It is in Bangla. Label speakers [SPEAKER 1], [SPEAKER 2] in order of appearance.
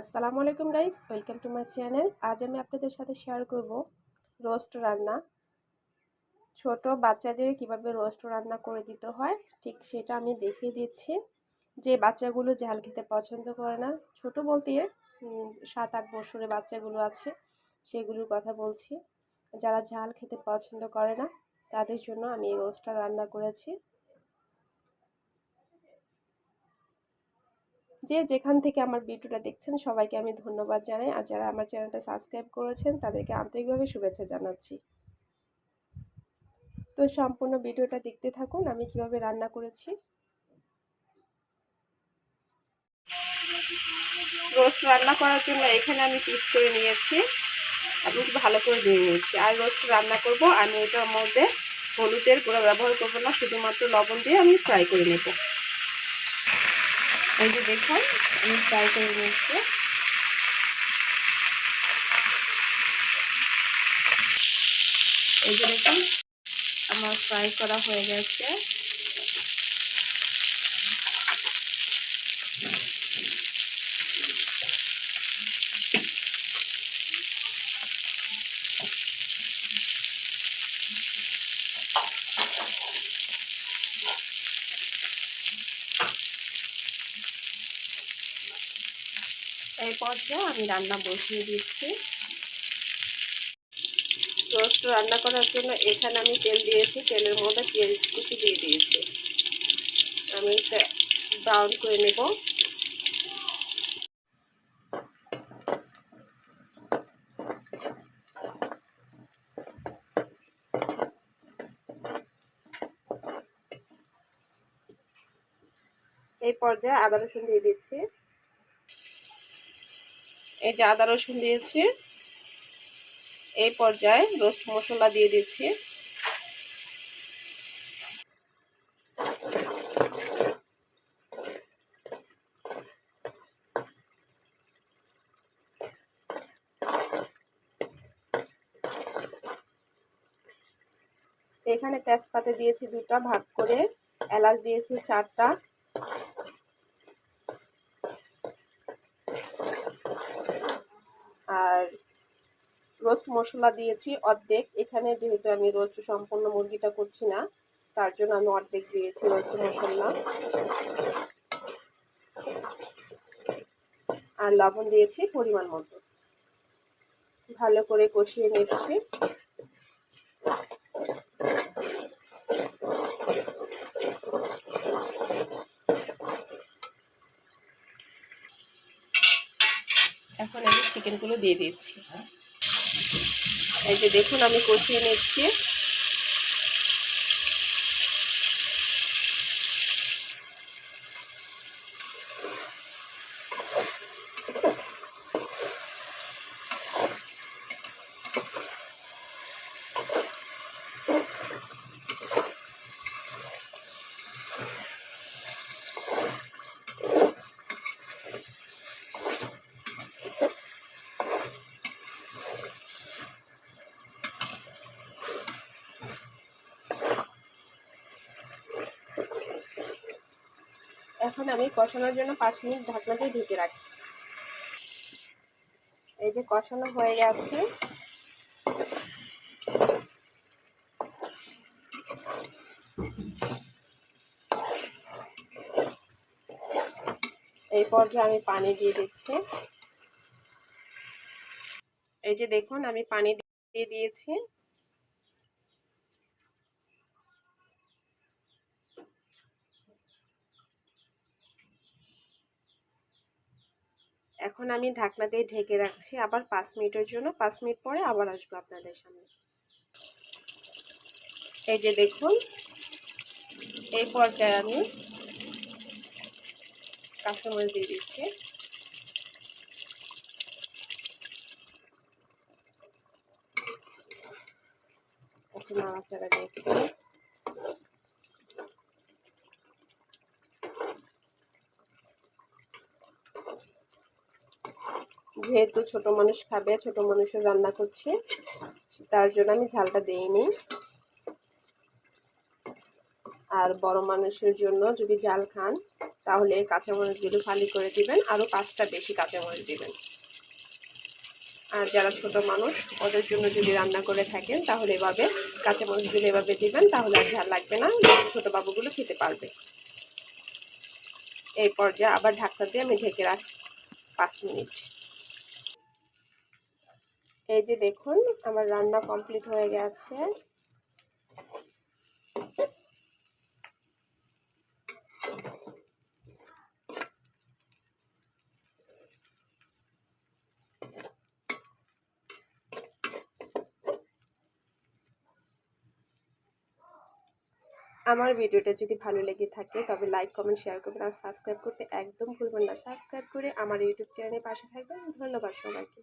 [SPEAKER 1] আসসালামু আলাইকুম guys, welcome to my channel. আজ আমি আপনাদের সাথে শেয়ার করব রোস্ট রান্না। ছোট বাচ্চাদের কীভাবে রোস্ট রান্না করে দিতে হয়, ঠিক সেটা আমি দেখিয়ে দিচ্ছি। যে বাচ্চাগুলো ঝাল খেতে পছন্দ করে না, ছোট বলতে সাত আট বছরের বাচ্চাগুলো আছে, সেগুলোর কথা বলছি। যারা ঝাল খেতে পছন্দ করে না, তাদের জন্য আমি এই রোস্টটা রান্না করেছি। যে যেখান থেকে আমার ভিডিওটা দেখছেন, সবাইকে আমি ধন্যবাদ জানাই। আর যারা আমার চ্যানেলটা সাবস্ক্রাইব করেছেন, তাদেরকে আন্তরিকভাবে শুভেচ্ছা জানাচ্ছি। তো সম্পূর্ণ ভিডিওটা দেখতে থাকুন, আমি কীভাবে রান্না করেছি। রোস্ট রান্না করার জন্য এখানে আমি পিস করে নিয়েছি এবং ভালো করে দিয়ে নিয়েছি। আর রোস্ট রান্না করব, আমি এটার মধ্যে হলুদের গুঁড়ো ব্যবহার করব না, শুধুমাত্র লবণ দিয়ে আমি ফ্রাই করে নেব। এই যে দেখুন, আমি ফ্রাই করে নিয়েছি এই যে দেখুন, আমার ফ্রাই করা হয়ে গেছে। এই পর্যায়ে আমি রান্না বসিয়ে দিচ্ছি। রোস্ট রান্না করার জন্য এখানে আমি তেল দিয়েছি, তেলের মধ্যে পেঁয়াজ কুচি দিয়ে দিয়েছি। আমি ব্রাউন করে নেব। এই পর্যায়ে আদা রসুন দিয়ে দিচ্ছি। এই যে আদা রসুন দিয়েছি। এই পর্যায়ে রোস্ট মশলা দিয়ে দিচ্ছি। এখানে তেজপাতা দিয়েছি দুটা, ভাগ করে এলাচ দিয়েছি চারটা আর রোস্ট মশলা দিয়েছি অর্ধেক। এখানে যেহেতু আমি রোস্ট সম্পূর্ণ মুরগিটা করছি না, তার জন্য আমি অর্ধেক দিয়েছি রোস্ট মশলা। আর লবণ দিয়েছি পরিমাণ মতো। ভালো করে কষিয়ে নিচ্ছি। এখন আমি চিকেনগুলো দিয়ে দিচ্ছি। এই যে দেখুন আমি কষিয়ে নিচ্ছি। এখন আমি কষানোর জন্য পাঁচ মিনিট ঢাকনা দিয়ে ঢেকে রাখছি। এই যে কষানো হয়ে গেছে। এই পর্যায়ে আমি পানি দিয়ে দিচ্ছি। এই যে দেখুন, আমি পানি দিয়ে দিয়েছি। এখন আমি ঢাকনা দিয়ে ঢেকে রাখছি। আবার পাঁচ মিনিটের জন্য, পাঁচ মিনিট পরে আবার আসব আপনাদের সামনে। এই যে দেখুন, এই পর্যায়ে আমি কাঁচামরিচ দিয়ে দিচ্ছি। একটু নাড়াচাড়া দিচ্ছি যেহেতু ছোট মানুষ খাবে, ছোট মানুষের রান্না করছে, তার জন্য আমি ঝালটা দিইনি। আর বড় মানুষের জন্য যদি জাল খান, তাহলে কাঁচামরিচগুলো ফালি করে দিবেন আরও পাঁচটা বেশি কাঁচামরিচ দিবেন। আর যারা ছোট মানুষ, ওদের জন্য যদি রান্না করে থাকেন, তাহলে এভাবে কাঁচামরিচগুলো এভাবে দিবেন, তাহলে আর ঝাল লাগবে না, ছোট বাবুগুলো খেতে পারবে। এই পর্যায়ে আবার ঢাকনা দিয়ে আমি ঢেকে রাখছি পাঁচ মিনিট। এই যে দেখুন, আমার রান্না কমপ্লিট হয়ে গেছে। আমার ভিডিওটা যদি ভালো লেগে থাকে, তবে লাইক, কমেন্ট, শেয়ার করবেন আর সাবস্ক্রাইব করতে একদম ভুলবেন না। সাবস্ক্রাইব করে আমার ইউটিউব চ্যানেলের পাশে থাকবেন। ধন্যবাদ সবাইকে।